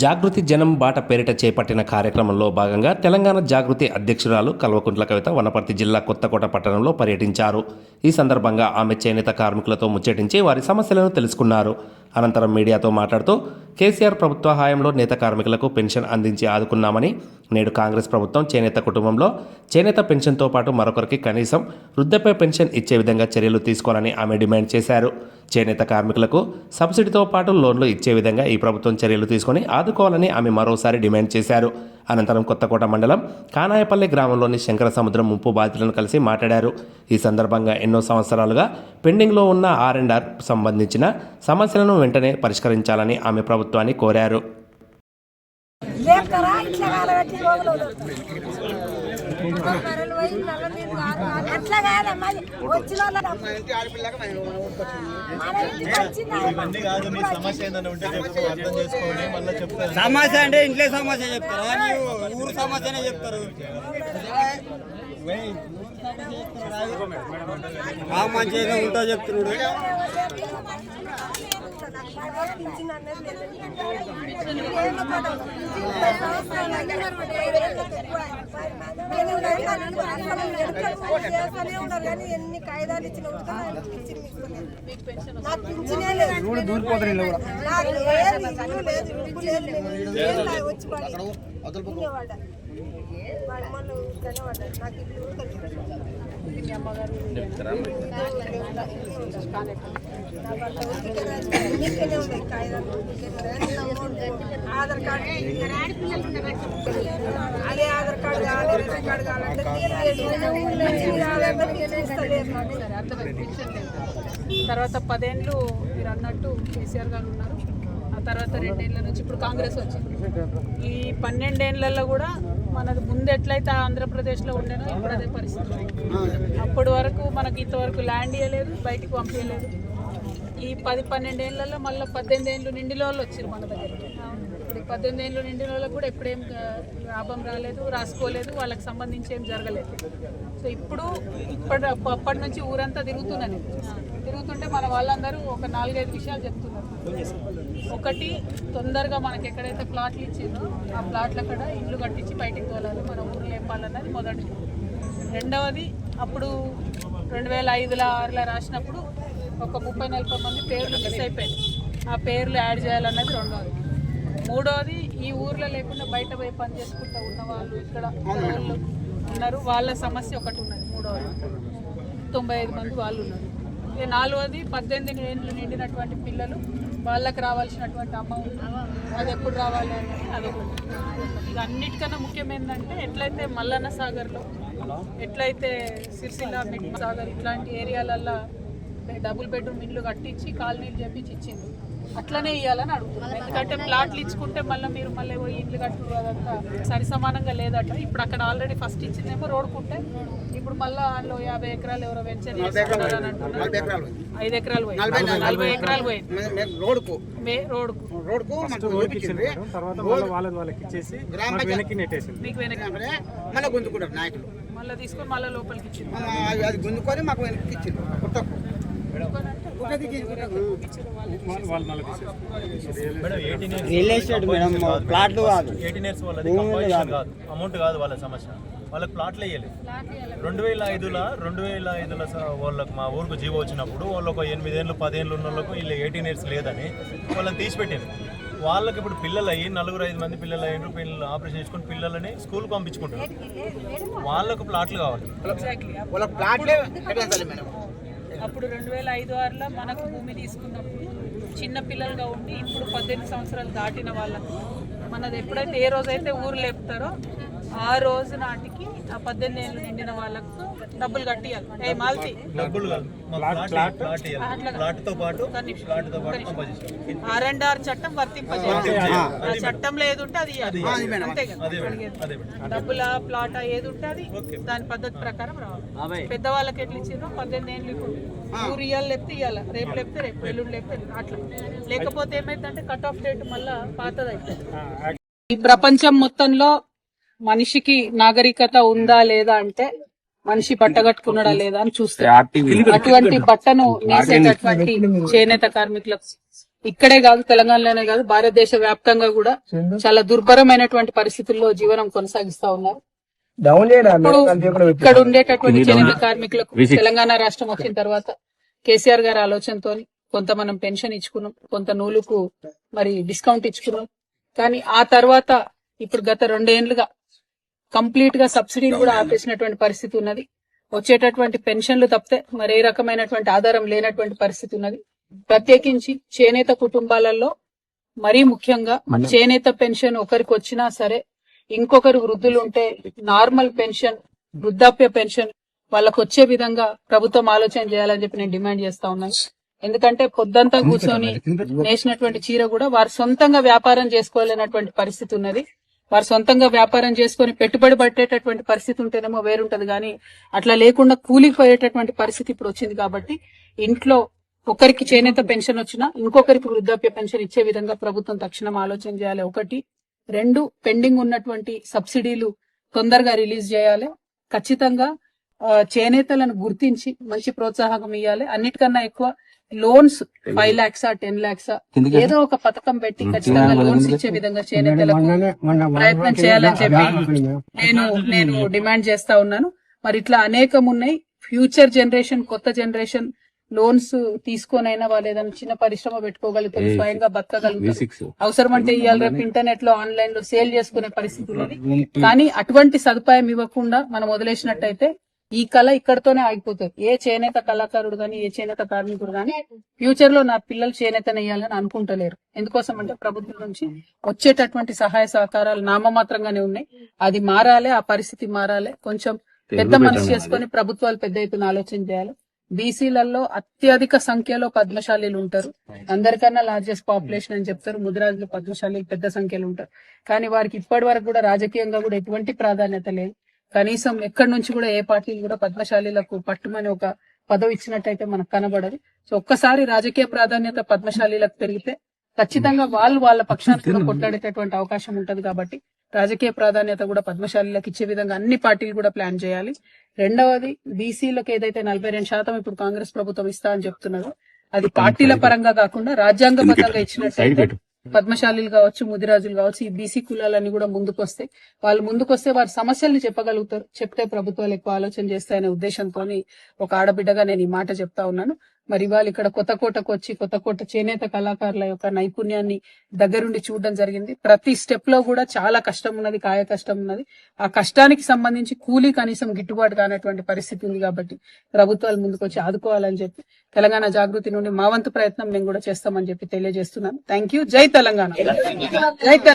జాగృతి జనం బాట పేరిట చేపట్టిన కార్యక్రమంలో భాగంగా తెలంగాణ జాగృతి అధ్యక్షురాలు కల్వకుంట్ల కవిత వనపర్తి జిల్లా కొత్తకోట పట్టణంలో పర్యటించారు. ఈ సందర్భంగా ఆమె చేనేత కార్మికులతో ముచ్చటించి వారి సమస్యలను తెలుసుకున్నారు. అనంతరం మీడియాతో మాట్లాడుతూ కేసీఆర్ ప్రభుత్వ హయాంలో నేత కార్మికులకు పెన్షన్ అందించి ఆదుకున్నామని నేడు కాంగ్రెస్ ప్రభుత్వం చేనేత కుటుంబంలో చేనేత పెన్షన్తో పాటు మరొకరికి కనీసం వృద్ధపై పెన్షన్ ఇచ్చే విధంగా చర్యలు తీసుకోవాలని ఆమె డిమాండ్ చేశారు. చేనేత కార్మికులకు సబ్సిడీతో పాటు లోన్లు ఇచ్చే విధంగా ఈ ప్రభుత్వం చర్యలు తీసుకొని ఆదుకోవాలని ఆమె మరోసారి డిమాండ్ చేశారు. అనంతరం కొత్తకోట మండలం కానాయపల్లి గ్రామంలోని శంకర సముద్రం ముంపు బాధితులను కలిసి మాట్లాడారు. ఈ సందర్భంగా ఎన్నో సంవత్సరాలుగా పెండింగ్లో ఉన్న ఆర్ అండ్ ఆర్ సంబంధించిన సమస్యలను వెంటనే పరిష్కరించాలని ఆమె ప్రభుత్వాన్ని కోరారు. అట్లా కాదమ్మా వచ్చిన సమస్య అంటే ఇంట్లో సమస్య చెప్తారా? ఊరు సమస్యనే చెప్తారు. ఆ మంచిగా ఉంటా చెప్తున్నాడు. ఎన్ని కాయిదాలు ఇచ్చిన నాకు పింఛనే లేదు దూరిపోతాను నాకు లేదు ఇల్లు లేదు ఇల్లు లేదు నేను ఏం వచ్చి ఆధార్ కార్డు అదే ఆధార్ కార్డు రేషన్ కార్డు కావాలంటే తర్వాత పదేళ్ళు మీరు అన్నట్టు కేసీఆర్ గారు ఉన్నారు. తర్వాత రెండేళ్ళ నుంచి ఇప్పుడు కాంగ్రెస్ వచ్చింది. ఈ పన్నెండేళ్ళలో కూడా మనది ముందు ఎట్లయితే ఆంధ్రప్రదేశ్లో ఉండేనో ఇప్పుడు అదే పరిస్థితి. అప్పటి వరకు మనకి ఇంతవరకు ల్యాండ్ ఇవ్వలేదు బయటికి పంపించలేదు. ఈ పది పన్నెండేళ్ళలో మళ్ళీ పద్దెనిమిది ఏళ్ళు నిండిలో వాళ్ళు వచ్చారు మన దగ్గరికి ఇప్పుడు పద్దెనిమిది ఏళ్ళు నిండిన వాళ్ళకి కూడా ఎప్పుడేం లాభం రాలేదు రాసుకోలేదు వాళ్ళకి సంబంధించి ఏం జరగలేదు. సో ఇప్పుడు ఇప్పటి అప్పటి నుంచి ఊరంతా తిరుగుతున్నది. తిరుగుతుంటే మన వాళ్ళందరూ ఒక నాలుగైదు విషయాలు చెప్తున్నారు. ఒకటి తొందరగా మనకి ఎక్కడైతే ప్లాట్లు ఇచ్చిందో ఆ ప్లాట్ల కాడ ఇల్లు కట్టించి బయటికి తోలాలి. మన ఊరు లేపాలన్నది మొదటి. రెండవది అప్పుడు రెండు వేల ఐదులో ఆరులో రాసినప్పుడు ఒక ముప్పై నలభై మంది పేర్లు మిస్ అయిపోయింది ఆ పేర్లు యాడ్ చేయాలన్నది రెండవది. మూడవది ఈ ఊర్లో లేకుండా బయట పోయి పని చేసుకుంటూ ఉన్న వాళ్ళు ఇక్కడ వాళ్ళు ఉన్నారు. వాళ్ళ సమస్య ఒకటి ఉన్నది మూడవది. తొంభై ఐదు మంది వాళ్ళు ఉన్నారు. ఇక పద్దెనిమిది ఏళ్ళు నిండినటువంటి పిల్లలు వాళ్ళకి రావాల్సినటువంటి అమౌంట్ అది ఎప్పుడు రావాలి అని? అదొకటి ఇదన్నిటికన్నా అన్నిటికన్నా ముఖ్యం ఏంటంటే ఎట్లయితే మల్లన్న సాగర్లో ఎట్లయితే సిరిసిల్ల మిడ్ సాగర్ ఇట్లాంటి ఏరియాలల్లో డబుల్ బెడ్రూమ్ ఇల్లు కట్టించి కాలనీలు చేపించి ఇచ్చింది. అట్లనే ఇవ్వాలని అడుగుతున్నాను. ఎందుకంటే ప్లాట్లు ఇచ్చుకుంటే మళ్ళీ మీరు మళ్ళీ పోయి ఇల్లు కట్టు అదంతా సరి సమానంగా లేదట. ఇప్పుడు అక్కడ ఆల్రెడీ ఫస్ట్ ఇచ్చిందేమో రోడ్కుంటే ఇప్పుడు మళ్ళీ అందులో యాభై ఎకరాలు ఎవరో వెంచర్ అంటున్నారు. ఐదు ఎకరాలు పోయింది. నలభై ఎకరాలు పోయింది. రోడ్కు మే రోడ్కు రోడ్కు మాకు వెనక మళ్ళీ గుంజుకుంటారు నాయకులు. మళ్ళీ తీసుకొని మళ్ళీ లోపలికి ఇచ్చింది. ఆ, అది- అది గుంజుకొని మాకు వెనక్కి ఇచ్చింది. రియల్ ఎస్టేట్ మేడం ప్లాట్లు కాదు. ఎయిటీన్ ఇయర్స్ వాళ్ళది కాదు. అమౌంట్ కాదు వాళ్ళ సమస్య. వాళ్ళకి ప్లాట్లు వేయాలి రెండు వేల ఐదులో రెండు వేల ఐదులో స- వాళ్ళకి మా ఊరికి జీవో వచ్చినప్పుడు వాళ్ళు ఒక ఎనిమిదేళ్ళు పదేళ్ళు ఉన్న వాళ్ళకు వీళ్ళు ఎయిటీన్ ఇయర్స్ లేదని వాళ్ళని తీసిపెట్టారు వాళ్ళకి ఇప్పుడు పిల్లలు అయ్యి నలుగురు ఐదు మంది పిల్లలు అయ్యారు పిల్లలు ఆపరేషన్ చేసుకుని పిల్లలని స్కూల్ పంపించుకుంటారు వాళ్ళకు ప్లాట్లు కావాలి. అప్పుడు రెండు వేల ఐదు ఆరులో మనకు భూమి తీసుకున్నప్పుడు చిన్న పిల్లలుగా ఉండి ఇప్పుడు పద్దెనిమిది సంవత్సరాలు దాటిన వాళ్ళకు మనది ఎప్పుడైతే ఏ రోజైతే ఊరు లేపుతారో ఆ రోజు నాటికి ఆ పద్దెనిమిది ఏళ్ళు నిండిన వాళ్ళకు డబ్బులు కట్టియాలి. ఏ మాల్తి. ఇవ్వాలి ఆర్ అండ్ ఆర్ చట్టం వర్తింపజేయాలి. ఆ చట్టంలో ఏది ఉంటే అది ఇవ్వాలి. అంతే కదా. అదే మేడం. అడిగేది. అదే మేడం. డబ్బుల ప్లాట్ ఏది ఉంటే అది దాని పద్ధతి ప్రకారం రావాలి. పెద్దవాళ్ళకి ఎట్లా ఇచ్చిందో పద్దెనిమిది ఏళ్ళు ఇప్పుడు. ఊరు ఇయ్యాలి లేపితే ఇవ్వాలి రేపు లేపితే రేపు. ఎల్లుండి. అట్లా. లేకపోతే ఏమైందంటే కట్ ఆఫ్ డేట్ మళ్ళా పాతది ఈ ప్రపంచం మొత్తంలో మనిషికి నాగరికత ఉందా లేదా అంటే మనిషి బట్ట కట్టుకున్నాడా లేదా అని చూస్తే. అటువంటి బట్టను నేసేటటువంటి చేనేత కార్మికులకు ఇక్కడే కాదు తెలంగాణలోనే కాదు భారతదేశ వ్యాప్తంగా కూడా చాలా దుర్భరమైనటువంటి పరిస్థితుల్లో జీవనం కొనసాగిస్తా ఉన్నారు. ఇప్పుడు ఇక్కడ ఉండేటటువంటి చేనేత కార్మికులకు తెలంగాణ రాష్ట్రం వచ్చిన తర్వాత కేసీఆర్ గారి ఆలోచనతో కొంత మనం పెన్షన్ ఇచ్చుకున్నాం కొంత నూలుకు మరి డిస్కౌంట్ ఇచ్చుకున్నాం. కానీ ఆ తర్వాత ఇప్పుడు గత రెండేళ్ళుగా కంప్లీట్గా సబ్సిడీలు కూడా ఆపేసినటువంటి పరిస్థితి ఉన్నది. వచ్చేటటువంటి పెన్షన్లు తప్పితే మరే రకమైనటువంటి ఆధారం లేనటువంటి పరిస్థితి ఉన్నది. ప్రత్యేకించి చేనేత కుటుంబాలలో మరీ ముఖ్యంగా చేనేత పెన్షన్ ఒకరికి వచ్చినా సరే ఇంకొకరు వృద్ధులు ఉంటే నార్మల్ పెన్షన్ వృద్ధాప్య పెన్షన్ వాళ్ళకు వచ్చే విధంగా ప్రభుత్వం ఆలోచన చేయాలని చెప్పి నేను డిమాండ్ చేస్తా ఉన్నాను ఎందుకంటే పొద్దంతా కూర్చొని నేసినటువంటి చీర కూడా వారు సొంతంగా వ్యాపారం చేసుకోలేనటువంటి పరిస్థితి ఉన్నది. వారు సొంతంగా వ్యాపారం చేసుకొని పెట్టుబడి పట్టేటటువంటి పరిస్థితి ఉంటేనేమో వేరుంటది. కానీ అట్లా లేకుండా కూలిపోయేటటువంటి పరిస్థితి ఇప్పుడు వచ్చింది కాబట్టి ఇంట్లో ఒకరికి చేనేత పెన్షన్ వచ్చినా ఇంకొకరికి వృద్ధాప్య పెన్షన్ ఇచ్చే విధంగా ప్రభుత్వం తక్షణం ఆలోచన చేయాలి. ఒకటి. రెండు. పెండింగ్ ఉన్నటువంటి సబ్సిడీలు తొందరగా రిలీజ్ చేయాలి. ఖచ్చితంగా చేనేతలను గుర్తించి మంచి ప్రోత్సాహం ఇవ్వాలి అన్నిటికన్నా ఎక్కువ loans five lakhs ten lakhs ఏదో ఒక పథకం పెట్టి ఖచ్చితంగా లోన్స్ ఇచ్చే విధంగా చేనేతలకు ప్రయత్నం చేయాలని చెప్పి నేను నేను డిమాండ్ చేస్తా ఉన్నాను. మరి ఇట్లా అనేకం ఉన్నాయి. ఫ్యూచర్ జనరేషన్ కొత్త జనరేషన్ లోన్స్ తీసుకొనైనా వాళ్ళు ఏదైనా చిన్న పరిశ్రమ పెట్టుకోగలుగుతారు స్వయంగా బతకగలుగుతారు. అవసరం అంటే ఇవాళ రేపు ఇంటర్నెట్లో ఆన్లైన్లో సేల్ చేసుకునే పరిస్థితి ఉన్నది. కానీ అటువంటి సదుపాయం ఇవ్వకుండా మనం వదిలేసినట్టయితే ఈ కళ ఇక్కడతోనే ఆగిపోతుంది. ఏ చేనేత కళాకారుడు గాని ఏ చేనేత కార్మికుడు గాని ఫ్యూచర్లో నా పిల్లలు చేనేత నెయ్యాలని అనుకుంటలేరు. ఎందుకోసం అంటే ప్రభుత్వం నుంచి వచ్చేటటువంటి సహాయ సహకారాలు నామమాత్రంగానే ఉన్నాయి. అది మారాలి ఆ పరిస్థితి మారాలి. కొంచెం పెద్ద మనసు చేసుకొని ప్రభుత్వాలు పెద్ద ఎత్తున ఆలోచన చేయాలి. బీసీలలో అత్యధిక సంఖ్యలో పద్మశాలీలు ఉంటారు. అందరికన్నా లార్జెస్ట్ పాపులేషన్ అని చెప్తారు. ముదిరాజులు పద్మశాలీలు పెద్ద సంఖ్యలో ఉంటారు. కానీ వారికి ఇప్పటి వరకు కూడా రాజకీయంగా కూడా ఎటువంటి ప్రాధాన్యత లేదు. కనీసం ఎక్కడి నుంచి కూడా ఏ పార్టీలు కూడా పద్మశాలీలకు పట్టుమని ఒక పదవి ఇచ్చినట్టయితే మనకు కనబడదు. సో ఒక్కసారి రాజకీయ ప్రాధాన్యత పద్మశాలీలకు పెరిగితే ఖచ్చితంగా వాళ్ళు వాళ్ళ పక్షాన్ని కూడా కొట్లాడేటటువంటి అవకాశం ఉంటది కాబట్టి రాజకీయ ప్రాధాన్యత కూడా పద్మశాలీలకు ఇచ్చే విధంగా అన్ని పార్టీలు కూడా ప్లాన్ చేయాలి. రెండవది బీసీలకు ఏదైతే నలభై రెండు శాతం ఇప్పుడు కాంగ్రెస్ ప్రభుత్వం ఇస్తా అని చెప్తున్నారు అది పార్టీల పరంగా కాకుండా రాజ్యాంగబద్ధంగా ఇచ్చినట్టయితే పద్మశాలీలు కావచ్చు ముదిరాజులు కావచ్చు ఈ బీసీ కులాలన్నీ కూడా ముందుకు వస్తాయి వాళ్ళు ముందుకొస్తే వారి సమస్యల్ని చెప్పగలుగుతారు. చెప్తే ప్రభుత్వాలు ఎక్కువ ఆలోచన చేస్తాయనే ఉద్దేశంతో ఒక ఆడబిడ్డగా నేను ఈ మాట చెప్తా ఉన్నాను. మరి వాళ్ళు ఇక్కడ కొత్తకోటకు వచ్చి కొత్తకోట చేనేత కళాకారుల యొక్క నైపుణ్యాన్ని దగ్గరుండి చూడడం జరిగింది. ప్రతి స్టెప్లో కూడా చాలా కష్టం ఉన్నది కాయ కష్టం ఉన్నది. ఆ కష్టానికి సంబంధించి కూలీ కనీసం గిట్టుబాటు కానటువంటి పరిస్థితి ఉంది కాబట్టి ప్రభుత్వాలు ముందుకొచ్చి ఆదుకోవాలని చెప్పి తెలంగాణ జాగృతి నుండి మా వంతు ప్రయత్నం మేము కూడా చేస్తామని చెప్పి తెలియజేస్తున్నాను. థ్యాంక్ యూ జై తెలంగాణ. జై తెలంగాణ.